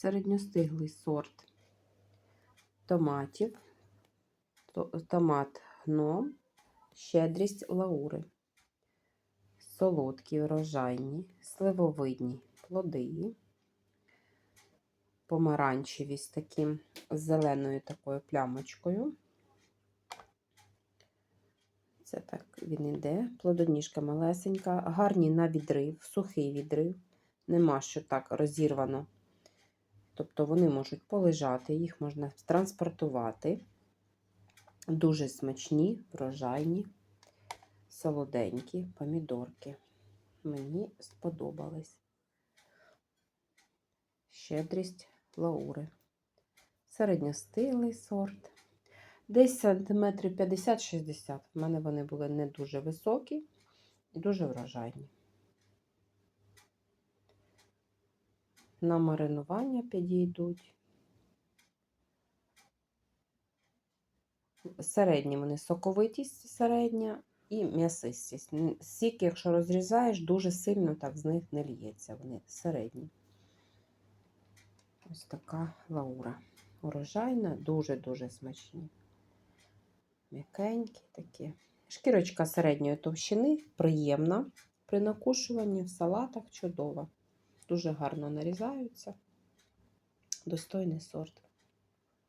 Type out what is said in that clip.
середньостиглий сорт томатів, томат гном, щедрість лаури, солодкі, врожайні, сливовидні плоди, помаранчеві з таким з зеленою такою плямочкою. Це так він іде. Плодоніжка малесенька, гарні на відрив, сухий відрив. Нема що так розірвано. Тобто вони можуть полежати, їх можна транспортувати. Дуже смачні, врожайні, солоденькі помідорки. Мені сподобались. Щедрість лаури. Середньостиглий сорт. Десь сантиметрів 50-60. У мене вони були не дуже високі і дуже врожайні. На маринування підійдуть. Середні вони соковитість середня і м'ясистість. Сік, якщо розрізаєш, дуже сильно так з них не лється. Вони середні. Ось така лаура. Урожайна, дуже-дуже смачні. М'якенькі такі. Шкірочка середньої товщини, приємна при накушуванні, в салатах чудова. Дуже гарно нарізаються. Достойний сорт.